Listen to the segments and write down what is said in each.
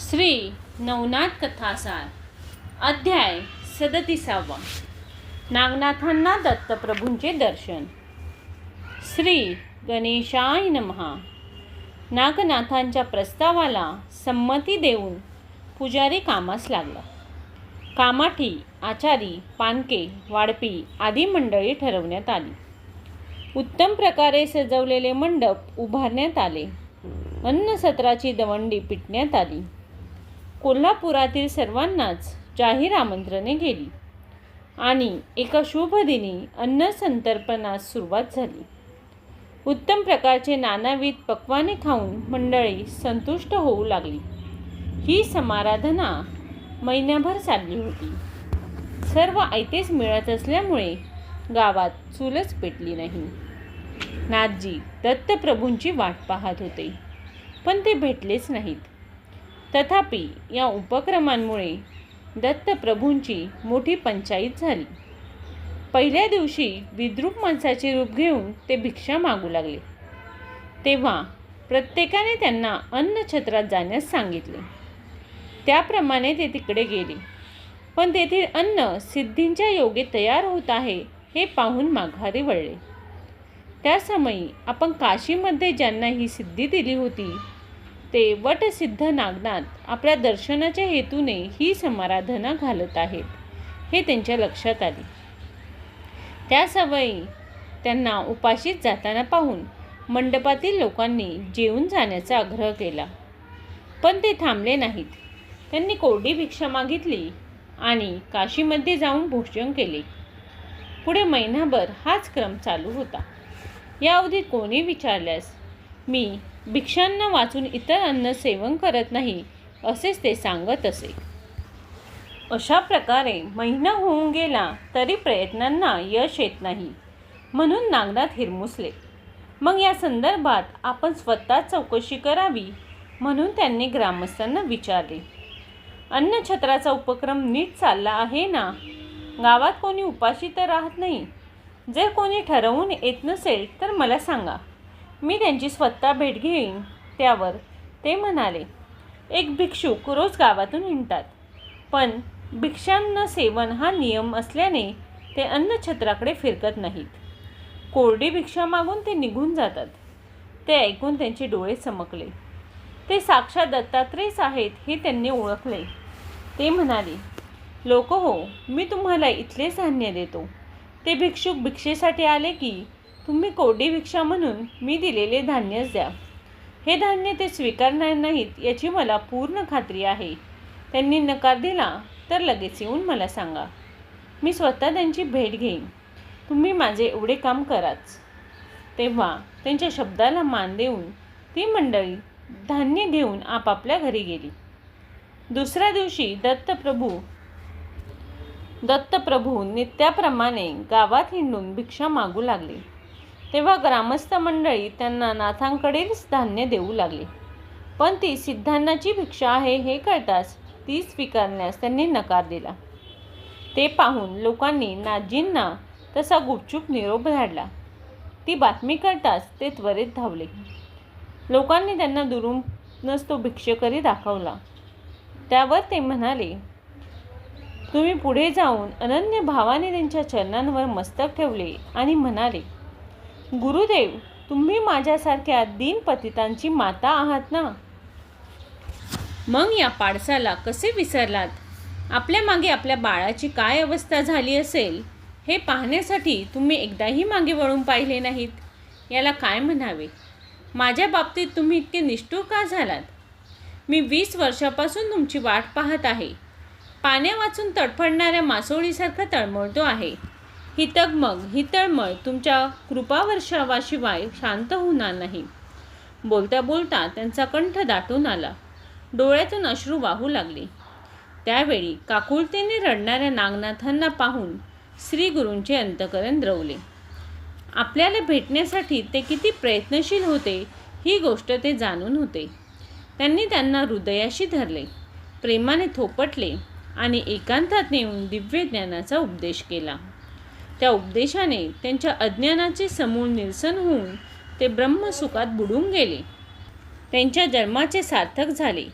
श्री नवनाथ कथासार अध्याय सदतीसावा. नागनाथांना दत्तप्रभूंचे दर्शन. श्री गणेशाय नमहा. नागनाथांच्या प्रस्तावाला संमती देऊन पुजारी कामास लागला. कामाठी आचारी पानके वाडपी आदी मंडळी ठरवण्यात आली. उत्तम प्रकारे सजवलेले मंडप उभारण्यात आले. अन्नसत्राची दवंडी पिटण्यात आली. कोल्हापुरातील सर्वांनाच जाहीर आमंत्रणे गेली. आणि एका शुभदिनी अन्नसंतर्पणास सुरुवात झाली. उत्तम प्रकारचे नानाविध पक्वाने खाऊन मंडळी संतुष्ट होऊ लागली. ही समाराधना महिन्याभर चालली होती. सर्व ऐतेच मिळत असल्यामुळे गावात चूलच पेटली नाही. नाथजी दत्तप्रभूंची वाट पाहत होते. पण ते भेटलेच नाहीत. तथापि या उपक्रमांमुळे दत्तप्रभूंची मोठी पंचायत झाली. पहिल्या दिवशी विद्रूप माणसाचे रूप घेऊन ते भिक्षा मागू लागले. तेव्हा प्रत्येकाने त्यांना अन्नछत्रात जाण्यास सांगितले. त्याप्रमाणे ते तिकडे गेले. पण तेथील अन्न सिद्धींच्या योगे तयार होत आहे हे पाहून माघारी वळले. त्यासमयी आपण काशीमध्ये ज्यांना ही सिद्धी दिली होती ते वटसिद्ध नागनाथ आपल्या दर्शनाच्या हेतूने ही समाराधना घालत आहेत हे त्यांच्या लक्षात आले. त्या सवयी त्यांना उपाशीत जाताना पाहून मंडपातील लोकांनी जेवून जाण्याचा आग्रह केला. पण ते थांबले नाहीत. त्यांनी कोरडी भिक्षा मागितली आणि काशीमध्ये जाऊन भोजन केले. पुढे महिनाभर हाच क्रम चालू होता. या अवधीत कोणी विचारल्यास मी भिक्षांना वाचून इतर अन्न सेवन करत नाही असेच ते सांगत असे. अशा प्रकारे महिना होऊन गेला तरी प्रयत्नांना यश येत नाही म्हणून नागनाथ हिरमुसले. मग या संदर्भात आपण स्वतः चौकशी करावी म्हणून त्यांनी ग्रामस्थांना विचारले. अन्नछत्राचा उपक्रम नीट चालला आहे ना? गावात कोणी उपाशी तर राहत नाही? जर कोणी ठरवून येत नसेल तर मला सांगा. मी त्यांची स्वतः भेट घेईन त्यावर ते म्हणाले एक भिक्षुक रोज गावातून हिंडतात पण भिक्षांना सेवन हा नियम असल्याने ते अन्नछत्राकडे फिरकत नाहीत. कोरडी भिक्षा मागून ते निघून जातात. ते ऐकून त्यांचे डोळे चमकले. ते साक्षात दत्तात्रेयच आहेत हे त्यांनी ओळखले. ते म्हणाले लोक हो मी तुम्हाला इथलेच धान्य देतो. ते भिक्षुक भिक्षेसाठी आले की तुम्ही कोरडी भिक्षा म्हणून मी दिलेले धान्यच द्या. हे धान्य ते स्वीकारणार नाहीत याची मला पूर्ण खात्री आहे. त्यांनी नकार दिला तर लगेच येऊन मला सांगा. मी स्वतः त्यांची भेट घेईन. तुम्ही माझे एवढे काम कराच. तेव्हा त्यांच्या शब्दाला मान देऊन ती मंडळी धान्य घेऊन आपापल्या घरी गेली. दुसऱ्या दिवशी दत्तप्रभू दत्तप्रभू नित्याप्रमाणे गावात हिंडून भिक्षा मागू लागले. तेव्हा ग्रामस्थ मंडळी त्यांना नाथांकडेच धान्य देऊ लागले. पण ती सिद्धांनाची भिक्षा आहे हे कळताच ती स्वीकारण्यास त्यांनी नकार दिला. ते पाहून लोकांनी नाजींना तसा गुपचूप निरोप धाडला. ती बातमी कळताच ते त्वरित धावले. लोकांनी त्यांना दुरूनच तो भिक्षकरी दाखवला. त्यावर ते म्हणाले तुम्ही पुढे जाऊन अनन्य भावाने त्यांच्या चरणांवर मस्तक ठेवले आणि म्हणाले गुरुदेव तुम्ही माझ्यासारख्या दीन पतितांची माता आहात ना? मग या पाडसाला कसे विसरलात? आपल्या मागे आपल्या बाळाची काय अवस्था झाली असेल हे पाहण्यासाठी तुम्ही एकदाही मागे वळून पाहिले नाहीत. याला काय म्हणावे? माझ्या बाबतीत तुम्ही इतके निष्ठूर का झालात? मी वीस वर्षापासून तुमची वाट पाहत आहे. पाण्या वाचून तडफडणाऱ्या मासोळीसारखा तळमळतो आहे. हितगमग हितळमळ तुमच्या कृपावर्षावाशिवाय शांत होणार नाही. बोलता बोलता त्यांचा कंठ दाटून आला. डोळ्यातून अश्रू वाहू लागले. त्यावेळी काकुळतेने रडणाऱ्या नागनाथांना पाहून श्री गुरूंचे अंतकरण द्रवले. आपल्याला भेटण्यासाठी ते किती प्रयत्नशील होते ही गोष्ट ते जाणून होते. त्यांनी त्यांना हृदयाशी धरले. प्रेमाने थोपटले आणि एकांतात नेऊन दिव्य ज्ञानाचा उपदेश केला. त्या उपदेशाने त्यांच्या अज्ञानाचे समूळ निरसन होऊन ते ब्रह्मसुखात बुडून गेले. त्यांच्या जन्माचे सार्थक झाले.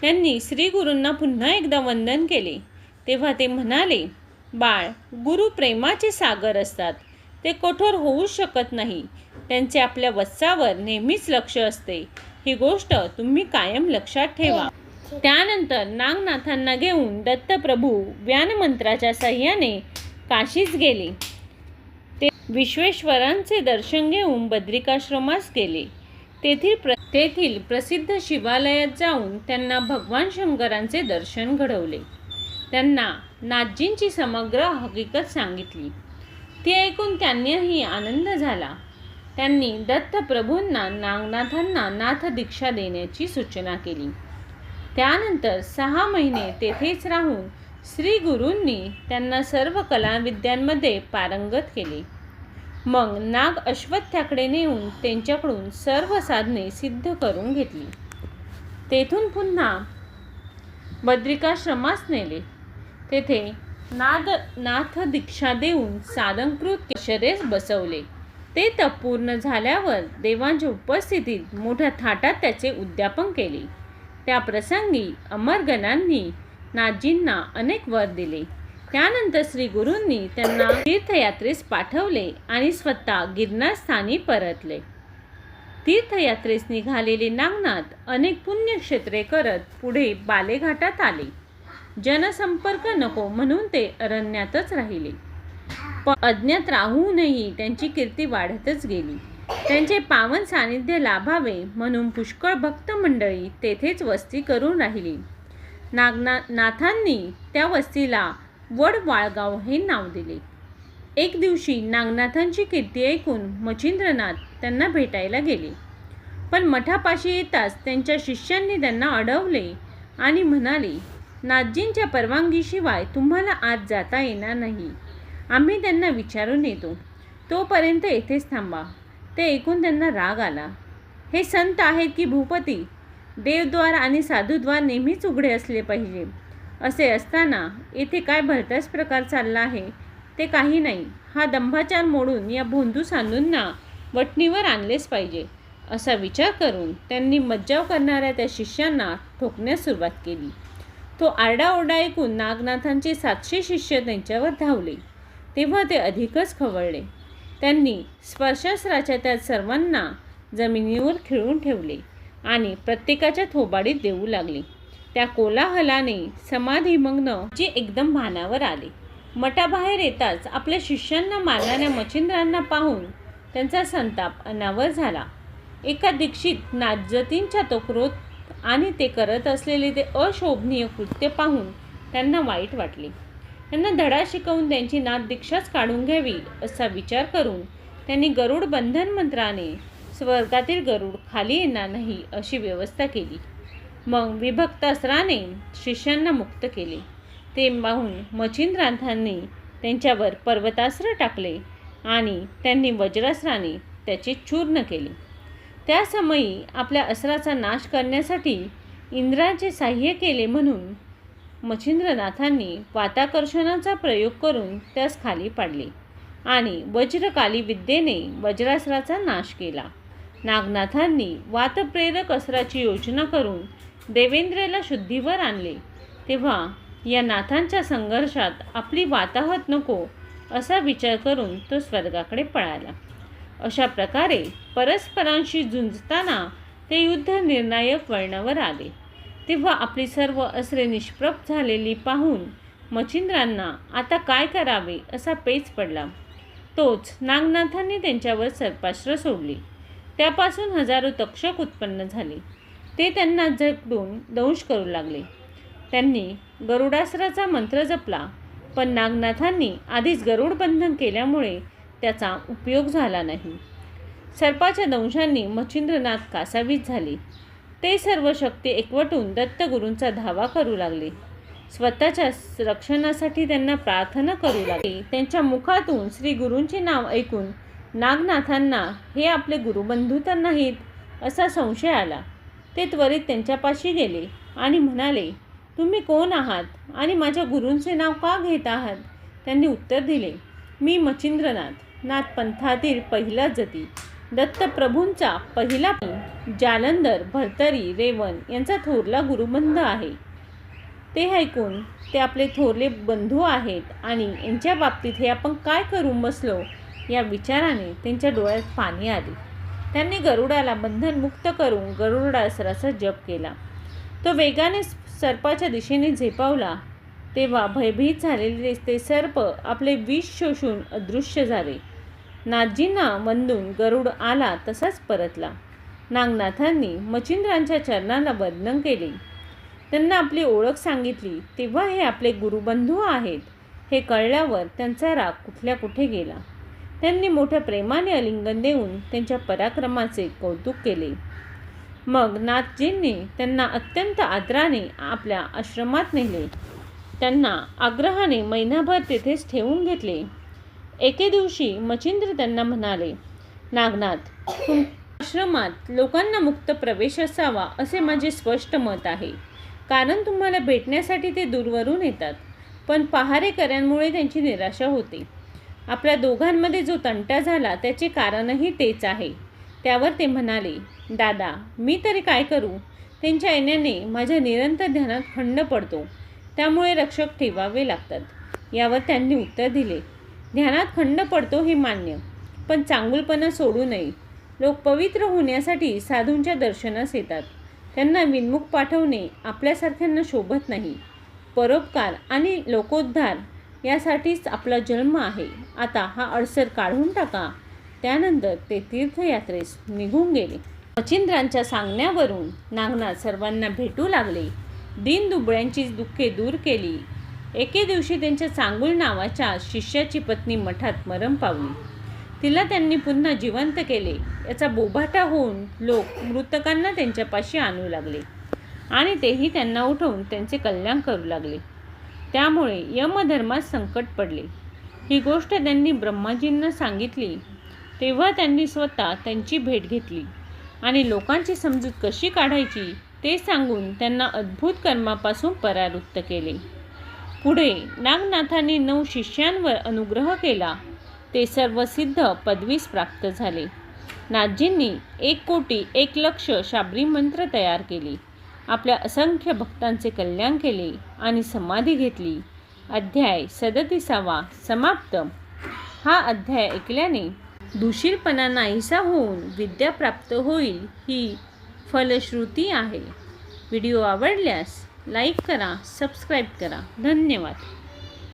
त्यांनी श्री गुरूंना पुन्हा एकदा वंदन केले. तेव्हा ते म्हणाले बाळ गुरु प्रेमाचे सागर असतात. ते कठोर होऊ शकत नाही. त्यांचे आपल्या वत्सावर नेहमीच लक्ष असते. ही गोष्ट तुम्ही कायम लक्षात ठेवा. त्यानंतर नागनाथांना घेऊन दत्तप्रभू व्यानमंत्राच्या सह्याने काशीच गेले. विश्वेश्वरांचे दर्शन घेऊन बद्रिकाश्रमास गेले. तेथील प्र तेथील प्रसिद्ध शिवालयात जाऊन त्यांना भगवान शंकरांचे दर्शन घडवले. त्यांना नाथजींची समग्र हकीकत सांगितली. ती ऐकून त्यांनीही आनंद झाला. त्यांनी दत्तप्रभूंना नागनाथांना नाथ दीक्षा देण्याची सूचना केली. त्यानंतर सहा महिने तेथेच राहून श्री गुरूंनी त्यांना सर्व कलाविद्यांमध्ये पारंगत केले. मग नाग अश्वत्थ्याकडे नेऊन त्यांच्याकडून सर्व साधने सिद्ध करून घेतली. तेथून पुन्हा बद्रिकाश्रमास नेले. तेथे नाद नाथ दीक्षा देऊन साधनकृत केशरेस बसवले. ते तप पूर्ण झाल्यावर देवांच्या उपस्थितीत मोठ्या थाटात त्याचे उद्यापन केले. त्या प्रसंगी अमरगणांनी नाथजींना अनेक वर दिले. त्यानंतर श्री गुरूंनी त्यांना तीर्थयात्रेस पाठवले आणि स्वतः गिरनारस्थानी परतले. तीर्थयात्रेस निघालेले नागनाथ अनेक पुण्यक्षेत्रे करत पुढे बालेघाटात आले. जनसंपर्क नको म्हणून ते अरण्यातच राहिले. प अज्ञात राहूनही त्यांची कीर्ती वाढतच गेली. त्यांचे पावन सानिध्य लाभावे म्हणून पुष्कळ भक्त मंडळी तेथेच वस्ती करून राहिली. नागना नाथांनी त्या वस्तीला वडवाळगाव हे नाव दिले. एक दिवशी नागनाथांची कीर्ती ऐकून मच्छिंद्रनाथ त्यांना भेटायला गेले. पण मठापाशी येताच त्यांच्या शिष्यांनी त्यांना अडवले आणि म्हणाले नाथजींच्या परवानगीशिवाय तुम्हाला आत जाता येणार नाही. आम्ही त्यांना विचारून येतो. तोपर्यंत येथेच थांबा ते ऐकून त्यांना राग आला. हे संत आहेत की भूपती? देवद्वार आणि साधुद्वार नेहमीच उघडे असले पाहिजे. असे असताना येथे काय भलताच प्रकार चालला आहे? ते काही नाही. हा दंभाचार मोडून या भोंदू सांधूंना वटणीवर आणलेच पाहिजे. असा विचार करून त्यांनी मज्जाव करणाऱ्या त्या शिष्यांना ठोकण्यास सुरुवात केली. तो आरडाओरडा ऐकून नागनाथांचे सातशे शिष्य त्यांच्यावर धावले. तेव्हा ते अधिकच खवळले. त्यांनी स्पर्शास्त्राच्या त्या सर्वांना जमिनीवर खिळून ठेवले आणि प्रत्येकाच्या थोबाडीत देऊ लागले. त्या कोलाहलाने समाधीमग्न जे एकदम भानावर आले. मठाबाहेर येताच आपल्या शिष्यांना मारणाऱ्या मच्छिंद्रांना पाहून त्यांचा संताप अनावर झाला. एका दीक्षित नाजतींच्या तोक्रोत आणि ते करत असलेले ते अशोभनीय कृत्य पाहून त्यांना वाईट वाटले. त्यांना धडा शिकवून त्यांची नाद दीक्षाच काढून घ्यावी असा विचार करून त्यांनी गरुड बंधन मंत्राने स्वर्गातील गरुड खाली येणार नाही अशी व्यवस्था केली. मग विभक्त अस्त्राने शिष्यांना मुक्त केले. ते पाहून मच्छिंद्रनाथांनी त्यांच्यावर पर्वतास्त्र टाकले आणि त्यांनी वज्रास्त्राने त्याचे चूर्ण केले. त्या समयी आपल्या अस्त्राचा नाश करण्यासाठी इंद्राचे साह्य केले म्हणून मच्छिंद्रनाथांनी वाताकर्षणाचा प्रयोग करून त्यास खाली पाडले आणि वज्रकाली विद्येने वज्रास्त्राचा नाश केला. नागनाथांनी वातप्रेरक अस्त्राची योजना करून देवेंद्रेला शुद्धीवर आणले. तेव्हा या नाथांच्या संघर्षात आपली वाताहत नको असा विचार करून तो स्वर्गाकडे पळाला. अशा प्रकारे परस्परांशी झुंजताना ते युद्ध निर्णायक वळणावर आले. तेव्हा आपली सर्व असरे निष्प्रभ झालेली पाहून मच्छिंद्रांना आता काय करावे असा पेच पडला. तोच नागनाथांनी त्यांच्यावर सर्पाश्र सोडली. त्यापासून हजारो तक्षक उत्पन्न झाले. ते त्यांना झपडून दंश करू लागले. त्यांनी गरुडास्त्राचा मंत्र जपला पण नागनाथांनी आधीच गरुड बंधन केल्यामुळे त्याचा उपयोग झाला नाही. सर्पाच्या दंशांनी मच्छिंद्रनाथ कासावीस झाले. ते सर्व शक्ती एकवटून दत्तगुरूंचा धावा करू लागले. स्वतःच्या रक्षणासाठी त्यांना प्रार्थना करू लागले. त्यांच्या मुखातून श्री गुरूंचे नाव ऐकून नागनाथांना हे आपले गुरुबंधू तर नाहीत असा संशय आला. ते त्वरित त्यांच्यापाशी गेले आणि म्हणाले तुम्ही कोण आहात आणि माझ्या गुरूंचे नाव का घेत आहात? त्यांनी उत्तर दिले मी मच्छिंद्रनाथ नाथ पंथातील पहिला जती दत्तप्रभूंचा पहिला जालंधर भरतरी रेवण यांचा थोरला गुरुबंध आहे. ते ऐकून ते आपले थोरले बंधू आहेत आणि यांच्या बाबतीत हे आपण काय करून बसलो? या विचाराने त्यांच्या डोळ्यात पाणी आले. त्यांनी गरुडाला बंधनमुक्त करून गरुडासराचा जप केला. तो वेगाने सर्पाच्या दिशेने झेपावला. तेव्हा भयभीत झालेले ते सर्प आपले विष शोषून अदृश्य झाले. नाथजींना वंदून गरुड आला तसाच परतला. नागनाथांनी मचिंद्रांच्या चरणाला वंदन केले. त्यांना आपली ओळख सांगितली. तेव्हा हे आपले गुरुबंधू आहेत. हे कळल्यावर त्यांचा राग कुठल्या कुठे गेला. त्यांनी मोठ्या प्रेमाने अलिंगन देऊन त्यांच्या पराक्रमाचे कौतुक केले. मग नाथजींनी त्यांना अत्यंत आदराने आपल्या आश्रमात नेले. त्यांना आग्रहाने महिनाभर तेथेच ठेवून घेतले. एके दिवशी मचिंद्र त्यांना म्हणाले नागनाथ तुम आश्रमात लोकांना मुक्त प्रवेश असावा असे माझे स्पष्ट मत आहे. कारण तुम्हाला भेटण्यासाठी ते दूरवरून येतात. पण पहारेकऱ्यांमुळे त्यांची निराशा होते. आपल्या दोघांमध्ये जो तंटा झाला त्याचे कारणही तेच आहे. त्यावर ते म्हणाले दादा मी तरी काय करू? त्यांच्या येण्याने माझ्या निरंतर ध्यानात खंड पडतो. त्यामुळे रक्षक ठेवावे लागतात. यावर त्यांनी उत्तर दिले ध्यानात खंड पडतो हे मान्य पण चांगुलपणा सोडू नये. लोक पवित्र होण्यासाठी साधूंच्या दर्शनास येतात. त्यांना विनमुख पाठवणे आपल्यासारख्यांना शोभत नाही. परोपकार आणि लोकोद्धार यासाठीच आपला जन्म आहे. आता हा अडसर काढून टाका. त्यानंतर ते तीर्थयात्रेस निघून गेले. मचिंद्रांच्या सांगण्यावरून नागनाथ सर्वांना भेटू लागले. दिन दुबळ्यांची दुःखे दूर केली. एके दिवशी त्यांच्या चांगुल नावाच्या शिष्याची पत्नी मठात मरण पावली. तिला त्यांनी पुन्हा जिवंत केले. याचा बोभाटा होऊन लोक मृतकांना त्यांच्यापाशी आणू लागले. आणि तेही त्यांना उठवून त्यांचे कल्याण करू लागले. त्यामुळे यमधर्मात संकट पडले. ही गोष्ट त्यांनी ब्रह्माजींना सांगितली. तेव्हा त्यांनी स्वतः त्यांची भेट घेतली आणि लोकांची समजूत कशी काढायची ते सांगून त्यांना अद्भुत कर्मापासून परावृत्त केले. पुढे नागनाथांनी नऊ शिष्यांवर अनुग्रह केला. ते सर्व सिद्ध पदवीस प्राप्त झाले. नाथजींनी एक कोटी एक लक्ष शाबरी मंत्र तयार केले. आपल्या असंख्य भक्तांचे कल्याण केले आणि समाधी घेतली. अध्याय सदतीसावा समाप्त. हा अध्याय ऐकल्याने दूषिरपणा नाहीसा होऊन विद्या प्राप्त होईल ही फलश्रुती आहे. व्हिडिओ आवडल्यास लाईक करा सबस्क्राईब करा. धन्यवाद.